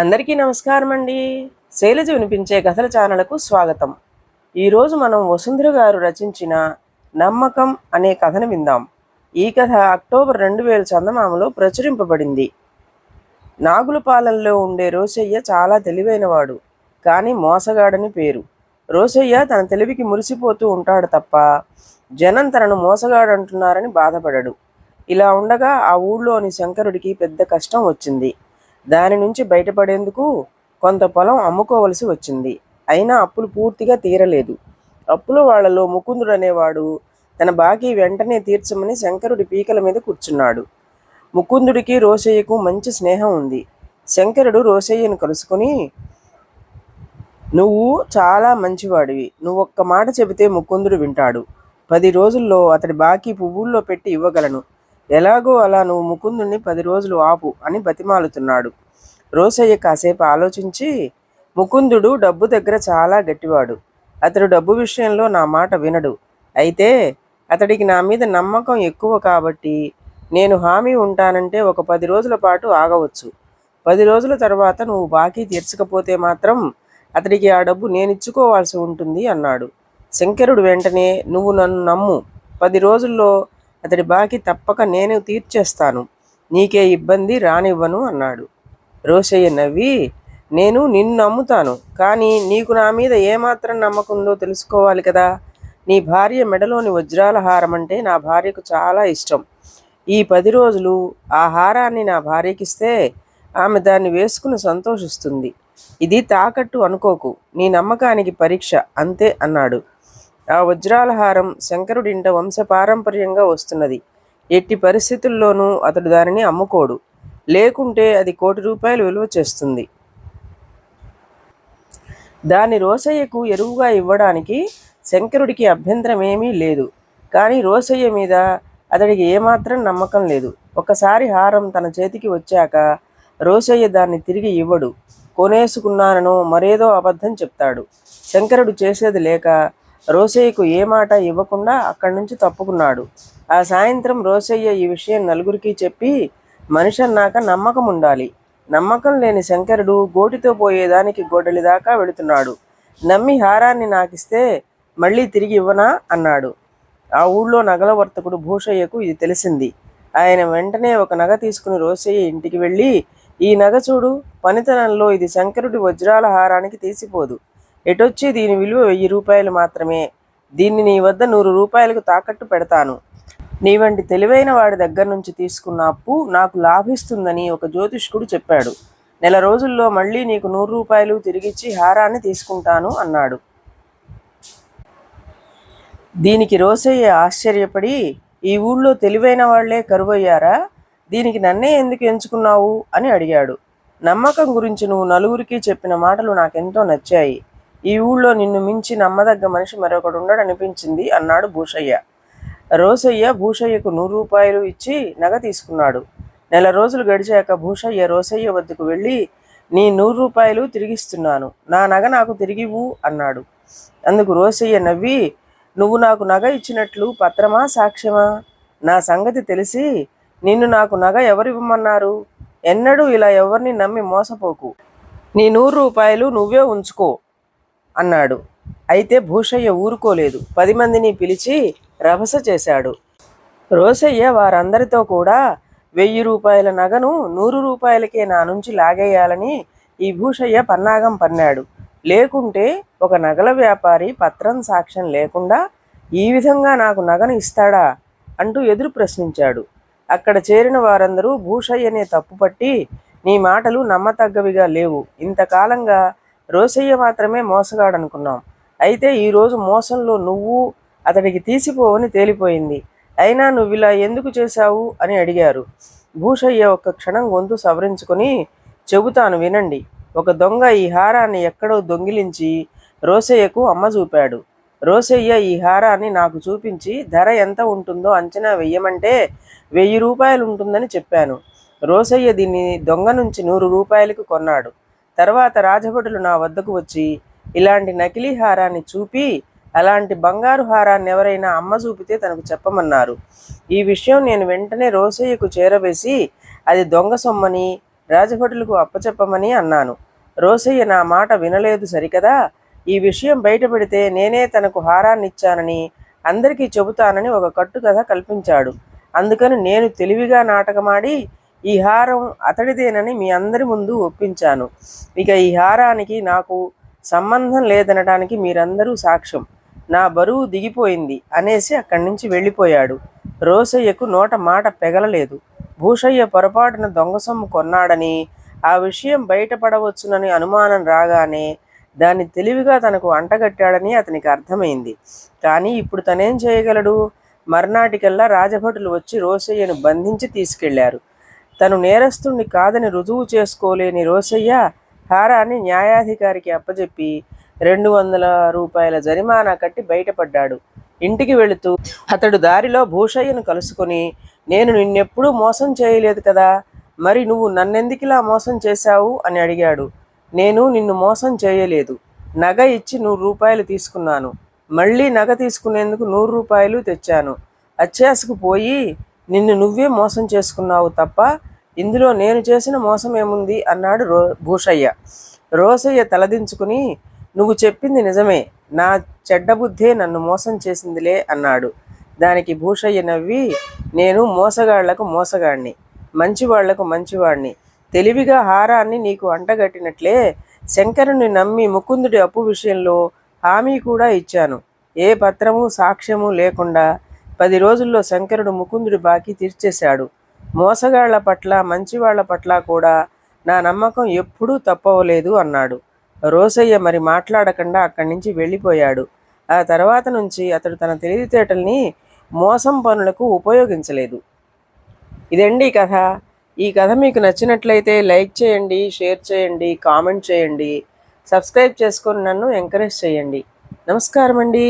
అందరికీ నమస్కారం అండి శైలజ వినిపించే కథల ఛానల్కు స్వాగతం. ఈరోజు మనం వసుంధర గారు రచించిన నమ్మకం అనే కథను విందాం. ఈ కథ అక్టోబర్ రెండు వేల చందమామలో ప్రచురింపబడింది. నాగులపాలెంలో ఉండే రోసయ్య చాలా తెలివైనవాడు కానీ మోసగాడని పేరు. రోసయ్య తన తెలివికి మురిసిపోతూ ఉంటాడు తప్ప జనం తనను మోసగాడంటున్నారని బాధపడడు. ఇలా ఉండగా ఆ ఊళ్ళోని శంకరుడికి పెద్ద కష్టం వచ్చింది. దాని నుంచి బయటపడేందుకు కొంత పొలం అమ్ముకోవలసి వచ్చింది. అయినా అప్పులు పూర్తిగా తీరలేదు. అప్పుల వాళ్ళలో ముకుందుడు అనేవాడు తన బాకీ వెంటనే తీర్చమని శంకరుడి పీకల మీద కూర్చున్నాడు. ముకుందుడికి రోసయ్యకు మంచి స్నేహం ఉంది. శంకరుడు రోసయ్యను కలుసుకుని నువ్వు చాలా మంచివాడివి. నువ్వు ఒక్క మాట చెబితే ముకుందుడు వింటాడు. పది రోజుల్లో అతడి బాకీ పువ్వుల్లో పెట్టి ఇవ్వగలను. ఎలాగో అలా నువ్వు ముకుందుణ్ణి పది రోజులు ఆపు అని బతిమాలుతున్నాడు. రోసయ్య కాసేపు ఆలోచించి ముకుందుడు డబ్బు దగ్గర చాలా గట్టివాడు. అతడు డబ్బు విషయంలో నా మాట వినడు. అయితే అతడికి నా మీద నమ్మకం ఎక్కువ కాబట్టి నేను హామీ ఉంటానంటే ఒక పది రోజుల పాటు ఆగవచ్చు. పది రోజుల తర్వాత నువ్వు బాకీ తీర్చకపోతే మాత్రం అతడికి ఆ డబ్బు నేను ఇచ్చుకోవాల్సి ఉంటుంది అన్నాడు. శంకరుడు వెంటనే నువ్వు నన్ను నమ్ము. పది రోజుల్లో అతడి బాకీ తప్పక నేను తీర్చేస్తాను. నీకే ఇబ్బంది రానివ్వను అన్నాడు. రోషయ్య నవ్వి నేను నిన్ను నమ్ముతాను కానీ నీకు నా మీద ఏమాత్రం నమ్మకుందో తెలుసుకోవాలి కదా. నీ భార్య మెడలోని వజ్రాల హారం అంటే నా భార్యకు చాలా ఇష్టం. ఈ పది రోజులు ఆ హారాన్ని నా భార్యకిస్తే ఆమె దాన్ని వేసుకుని సంతోషిస్తుంది. ఇది తాకట్టు అనుకోకు. నీ నమ్మకానికి పరీక్ష అంతే అన్నాడు. ఆ వజ్రాల హారం శంకరుడింట వంశపారంపర్యంగా వస్తున్నది. ఎట్టి పరిస్థితుల్లోనూ అతడు దానిని అమ్ముకోడు. లేకుంటే అది కోటి రూపాయలు విలువ చేస్తుంది. దాని రోసయ్యకు ఎరువుగా ఇవ్వడానికి శంకరుడికి అభ్యంతరం ఏమీ లేదు. కానీ రోసయ్య మీద అతడికి ఏమాత్రం నమ్మకం లేదు. ఒకసారి హారం తన చేతికి వచ్చాక రోసయ్య దాన్ని తిరిగి ఇవ్వడు. కొనేసుకున్నానను మరేదో అబద్ధం చెప్తాడు. శంకరుడు చేసేది లేక రోసయ్యకు ఏ మాట ఇవ్వకుండా అక్కడి నుంచి తప్పుకున్నాడు. ఆ సాయంత్రం రోసయ్య ఈ విషయం నలుగురికి చెప్పి మనిషి అన్నాక నమ్మకం ఉండాలి. నమ్మకం లేని శంకరుడు గోటితో పోయేదానికి గొడ్డలి దాకా వెళుతున్నాడు. నమ్మి హారాన్ని నాకిస్తే మళ్ళీ తిరిగి ఇవ్వనా? అన్నాడు. ఆ ఊళ్ళో నగల వర్తకుడు భూషయ్యకు ఇది తెలిసింది. ఆయన వెంటనే ఒక నగ తీసుకుని రోసయ్య ఇంటికి వెళ్ళి ఈ నగ చూడు పనితనంలో ఇది శంకరుడి వజ్రాల హారానికి తీసిపోదు. ఎటొచ్చి దీని విలువ వెయ్యి రూపాయలు మాత్రమే. దీన్ని నీ వద్ద నూరు రూపాయలకు తాకట్టు పెడతాను. నీ వంటి తెలివైన వాడి దగ్గర నుంచి తీసుకున్న అప్పు నాకు లాభిస్తుందని ఒక జ్యోతిష్కుడు చెప్పాడు. నెల రోజుల్లో మళ్ళీ నీకు నూరు రూపాయలు తిరిగిచ్చి హారాన్ని తీసుకుంటాను అన్నాడు. దీనికి రోసయ్య ఆశ్చర్యపడి ఈ ఊళ్ళో తెలివైన వాళ్ళే కరువయ్యారా? దీనికి నన్నే ఎందుకు ఎంచుకున్నావు? అని అడిగాడు. నమ్మకం గురించి నువ్వు నలుగురికి చెప్పిన మాటలు నాకెంతో నచ్చాయి. ఈ ఊళ్ళో నిన్ను మించి నమ్మదగ్గ మనిషి మరొకడు ఉండడనిపించింది అన్నాడు భూషయ్య. రోసయ్య భూషయ్యకు నూరు రూపాయలు ఇచ్చి నగ తీసుకున్నాడు. నెల రోజులు గడిచాక భూషయ్య రోసయ్య వద్దకు వెళ్ళి నీ నూరు రూపాయలు తిరిగిస్తున్నాను. నా నగ నాకు తిరిగివు అన్నాడు. అందుకు రోసయ్య నవ్వి నువ్వు నాకు నగ ఇచ్చినట్లు పత్రమా సాక్ష్యమా? నా సంగతి తెలిసి నిన్ను నాకు నగ ఎవరివ్వమన్నారు? ఎన్నడూ ఇలా ఎవరిని నమ్మి మోసపోకు. నీ నూరు రూపాయలు నువ్వే ఉంచుకో. అన్నాడు. అయితే భూషయ్య ఊరుకోలేదు. పది మందిని పిలిచి రభస చేశాడు. రోసయ్య వారందరితో కూడా వెయ్యి రూపాయల నగను నూరు రూపాయలకే నా నుంచి లాగేయాలని ఈ భూషయ్య పన్నాగం పన్నాడు. లేకుంటే ఒక నగల వ్యాపారి పత్రం సాక్ష్యం లేకుండా ఈ విధంగా నాకు నగను ఇస్తాడా అంటూ ఎదురు ప్రశ్నించాడు. అక్కడ చేరిన వారందరూ భూషయ్యనే తప్పుపట్టి నీ మాటలు నమ్మతగ్గవిగా లేవు. ఇంతకాలంగా రోసయ్య మాత్రమే మోసగాడనుకున్నాం. అయితే ఈరోజు మోసంలో నువ్వు అతడికి తీసిపోవని తేలిపోయింది. అయినా నువ్వు ఇలా ఎందుకు చేశావు అని అడిగారు. భూషయ్య ఒక్క క్షణం గొంతు సవరించుకొని చెబుతాను వినండి. ఒక దొంగ ఈ హారాన్ని ఎక్కడో దొంగిలించి రోసయ్యకు అమ్మ చూపాడు. రోసయ్య ఈ హారాన్ని నాకు చూపించి ధర ఎంత ఉంటుందో అంచనా వెయ్యమంటే వెయ్యి రూపాయలు ఉంటుందని చెప్పాను. రోసయ్య దీన్ని దొంగ నుంచి నూరు రూపాయలకు కొన్నాడు. తర్వాత రాజభటులు నా వద్దకు వచ్చి ఇలాంటి నకిలీ హారాన్ని చూపి అలాంటి బంగారు హారాన్ని ఎవరైనా అమ్మ చూపితే తనకు చెప్పమన్నారు. ఈ విషయం నేను వెంటనే రోసయ్యకు చేరవేసి అది దొంగ సొమ్మని రాజభటులకు అప్పచెప్పమని అన్నాను. రోసయ్య నా మాట వినలేదు సరికదా? ఈ విషయం బయటపెడితే నేనే తనకు హారాన్ని ఇచ్చానని అందరికీ చెబుతానని ఒక కట్టుకథ కల్పించాడు. అందుకని నేను తెలివిగా నాటకమాడి ఈ హారం అతడిదేనని మీ అందరి ముందు ఒప్పించాను. ఇక ఈ హారానికి నాకు సంబంధం లేదనడానికి మీరందరూ సాక్ష్యం. నా బరువు దిగిపోయింది అనేసి అక్కడి నుంచి వెళ్ళిపోయాడు. రోసయ్యకు నోట మాట పెగలలేదు. భూషయ్య పొరపాటున దొంగ సొమ్ము కొన్నాడని ఆ విషయం బయటపడవచ్చునని అనుమానం రాగానే దాన్ని తెలివిగా తనకు అంటగట్టాడని అతనికి అర్థమైంది. కానీ ఇప్పుడు తనేం చేయగలడు? మర్నాటికల్లా రాజభటులు వచ్చి రోసయ్యను బంధించి తీసుకెళ్ళారు. తను నేరస్తుణ్ణి కాదని రుజువు చేసుకోలేని రోసయ్య హారాన్ని న్యాయాధికారికి అప్పజెప్పి రెండు వందల రూపాయల జరిమానా కట్టి బయటపడ్డాడు. ఇంటికి వెళుతూ అతడు దారిలో భూషయ్యను కలుసుకుని నేను నిన్నెప్పుడూ మోసం చేయలేదు కదా మరి నువ్వు నన్నెందుకిలా మోసం చేశావు? అని అడిగాడు. నేను నిన్ను మోసం చేయలేదు. నగ ఇచ్చి నూరు రూపాయలు తీసుకున్నాను. మళ్ళీ నగ తీసుకునేందుకు నూరు రూపాయలు తెచ్చాను. అత్యాసకు పోయి నిన్ను నువ్వే మోసం చేసుకున్నావు తప్ప ఇందులో నేను చేసిన మోసం ఏముంది? అన్నాడు రో భూషయ్య. రోసయ్య తలదించుకుని నువ్వు చెప్పింది నిజమే. నా చెడ్డ బుద్ధే నన్ను మోసం చేసిందిలే అన్నాడు. దానికి భూషయ్య నవ్వి నేను మోసగాళ్ళకు మోసగాణ్ణి. మంచివాళ్ళకు మంచివాణ్ణి. తెలివిగా హారాన్ని నీకు అంటగట్టినట్లే శంకరుని నమ్మి ముకుందుడి అప్పు విషయంలో హామీ కూడా ఇచ్చాను. ఏ పత్రము సాక్ష్యము లేకుండా పది రోజుల్లో శంకరుడు ముకుందుడి బాకీ తీర్చేశాడు. మోసగాళ్ళ పట్ల మంచివాళ్ళ పట్ల కూడా నా నమ్మకం ఎప్పుడూ తప్పవలేదు అన్నాడు. రోసయ్య మరి మాట్లాడకుండా అక్కడి నుంచి వెళ్ళిపోయాడు. ఆ తర్వాత నుంచి అతడు తన తెలివితేటల్ని మోసం పనులకు ఉపయోగించలేదు. ఇదండి కథ. ఈ కథ మీకు నచ్చినట్లయితే లైక్ చేయండి షేర్ చేయండి కామెంట్ చేయండి. సబ్స్క్రైబ్ చేసుకొని నన్ను ఎంకరేజ్ చేయండి. నమస్కారం అండి